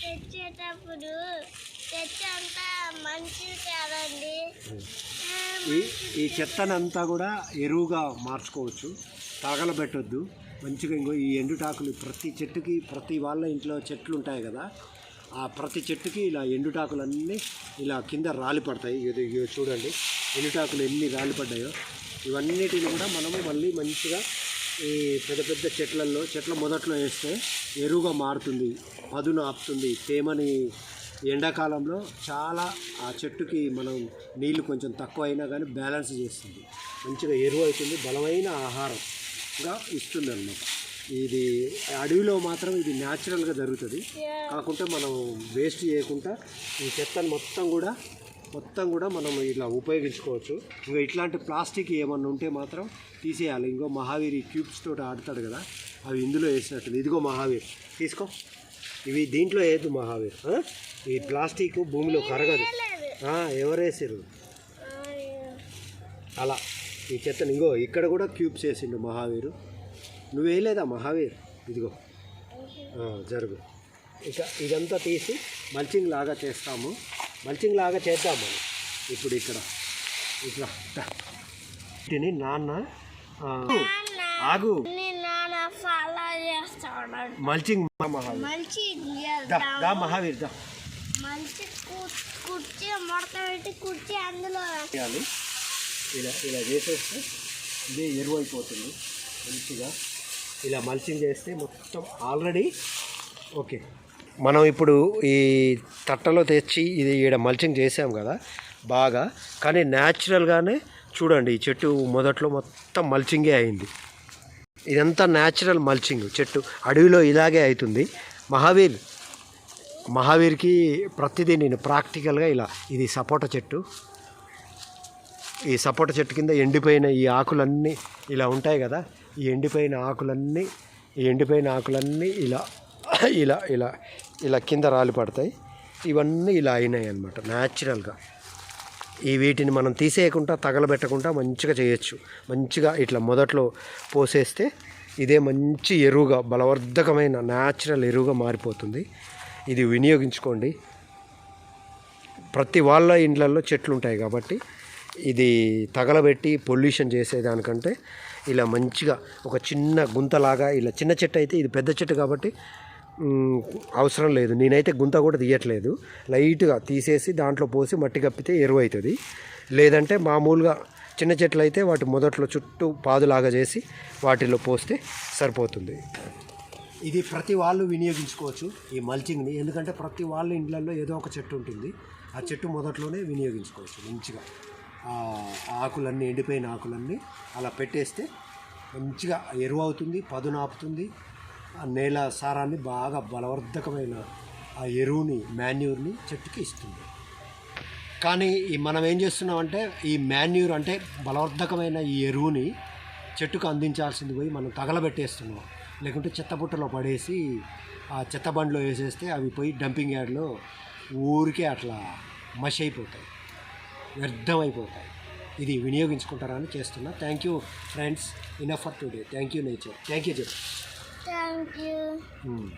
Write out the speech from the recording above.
తెచ్చేటప్పుడు తెచ్చంత మంచిది కాదండి. ఈ ఈ చెత్తనంతా కూడా ఎరువుగా మార్చుకోవచ్చు. తగలబెట్టొద్దు. మంచిగా ఇంకో ఈ ఎండుటాకులు ప్రతి చెట్టుకి ప్రతి వాళ్ళ ఇంట్లో చెట్లు ఉంటాయి కదా ఆ ప్రతి చెట్టుకి ఇలా ఎండుటాకులన్నీ ఇలా కింద రాలి పడతాయి ఇది చూడండి. ఎండుటాకులు ఎన్ని రాలి పడ్డాయో ఇవన్నిటిని కూడా మనము మళ్ళీ మంచిగా ఈ పెద్ద పెద్ద చెట్లలో చెట్ల మొదట్లో వేస్తే ఎరువుగా మారుతుంది పదును ఆపుతుంది. తేమని ఎండాకాలంలో చాలా ఆ చెట్టుకి మనం నీళ్ళు కొంచెం తక్కువ అయినా కానీ బ్యాలెన్స్ చేస్తుంది. మంచిగా ఎరువు అవుతుంది బలమైన ఆహారంగా ఇస్తుంది అన్నమాట ఇది అడవిలో మాత్రం ఇది న్యాచురల్గా జరుగుతుంది. కాకుంటే మనం వేస్ట్ చేయకుండా ఈ చెత్తను మొత్తం కూడా మొత్తం కూడా మనం ఇలా ఉపయోగించుకోవచ్చు. ఇంకా ఇట్లాంటి ప్లాస్టిక్ ఏమన్నా ఉంటే మాత్రం తీసేయాలి. ఇంకో మహావీర్ ఈ క్యూబ్స్ తోటి ఆడతాడు కదా అవి ఇందులో వేసినట్టు ఇదిగో మహావీర్ తీసుకో. ఇవి దీంట్లో వేయద్దు మహావీర్ ఈ ప్లాస్టిక్ భూమిలో కరగదు. ఎవరేసారు అలా ఈ చెత్తను. ఇంకో ఇక్కడ కూడా క్యూబ్స్ వేసిండు మహావీరు. నువ్వు వేయలేదా మహావీర్? ఇదిగో. జరుగు. ఇక ఇదంతా తీసి మల్చింగ్ లాగా చేస్తాము. మల్చింగ్ లాగా చేద్దాం మనం. ఇప్పుడు ఇక్కడ. ఇట్లా. తిని నాన్న ఆగు. మల్చింగ్ మహావీర్. దా మహావీర్ దా. కుర్చీ మడత పెట్టి కుర్చీ అందులో చేయాలి. ఇలా ఇలా చేసేస్తే ఇదే ఎరువు అయిపోతుంది మంచిగా. ఇలా మల్చింగ్ చేస్తే మొత్తం ఆల్రెడీ ఓకే. మనం ఇప్పుడు ఈ తట్టలో తెచ్చి ఇది ఈడ మల్చింగ్ చేసాం కదా బాగా. కానీ న్యాచురల్గానే చూడండి ఈ చెట్టు మొదట్లో మొత్తం మల్చింగే అయింది. ఇదంతా న్యాచురల్ మల్చింగ్ చెట్టు. అడవిలో ఇలాగే అవుతుంది. మహావీర్ మహావీర్కి ప్రతిదీ నేను ప్రాక్టికల్గా ఇలా ఇది సపోటా చెట్టు. ఈ సపోటా చెట్టు కింద ఎండిపోయిన ఈ ఆకులన్నీ ఇలా ఉంటాయి కదా ఈ ఎండిపోయిన ఆకులన్నీ ఈ ఎండిపోయిన ఆకులన్నీ ఇలా ఇలా ఇలా ఇలా కింద రాలి పడతాయి. ఇవన్నీ ఇలా అయినాయి అన్నమాట న్యాచురల్గా ఈ వీటిని మనం తీసేయకుండా తగలబెట్టకుండా మంచిగా చేయొచ్చు. మంచిగా ఇట్లా మొదట్లో పోసేస్తే ఇదే మంచి ఎరువుగా బలవర్ధకమైన న్యాచురల్ ఎరువుగా మారిపోతుంది. ఇది వినియోగించుకోండి. ప్రతి వాళ్ళ ఇండ్లలో చెట్లు ఉంటాయి కాబట్టి ఇది తగలబెట్టి పొల్యూషన్ చేసేదానికంటే ఇలా మంచిగా ఒక చిన్న గుంతలాగా ఇలా చిన్న చెట్టు అయితే ఇది పెద్ద చెట్టు కాబట్టి అవసరం లేదు. నేనైతే గుంత కూడా తీయట్లేదు. లైట్గా తీసేసి దాంట్లో పోసి మట్టి కప్పితే ఎరువు అవుతుంది లేదంటే మామూలుగా చిన్న చెట్లు అయితే వాటి మొదట్లో చుట్టూ పాదులాగా చేసి వాటిలో పోస్తే సరిపోతుంది. ఇది ప్రతి వాళ్ళు వినియోగించుకోవచ్చు ఈ మల్చింగ్ని. ఎందుకంటే ప్రతి వాళ్ళ ఇండ్లలో ఏదో ఒక చెట్టు ఉంటుంది. ఆ చెట్టు మొదట్లోనే వినియోగించుకోవచ్చు మంచిగా. ఆకులన్నీ ఎండిపోయిన ఆకులన్నీ అలా పెట్టేస్తే మంచిగా ఎరువు అవుతుంది పదును ఆపుతుంది ఆ నేల సారాన్ని బాగా బలవర్ధకమైన ఆ ఎరువుని మాన్యూర్ని చెట్టుకి ఇస్తుంది. కానీ ఈ మనం ఏం చేస్తున్నామంటే ఈ మాన్యూర్ అంటే బలవర్ధకమైన ఈ ఎరువుని చెట్టుకు అందించాల్సింది పోయి మనం తగలబెట్టేస్తున్నాం. లేకుంటే చెత్తబుట్టలో పడేసి ఆ చెత్త బండిలో వేసేస్తే అవి పోయి డంపింగ్ యార్డ్లో ఊరికే అట్లా మష్ అయిపోతాయి. వ్యర్థమైపోతాయి. ఇది వినియోగించుకుంటారని చేస్తున్నా. Thank you friends. Enough for today. Thank you nature. Thank you చెప్పు. Thank you um.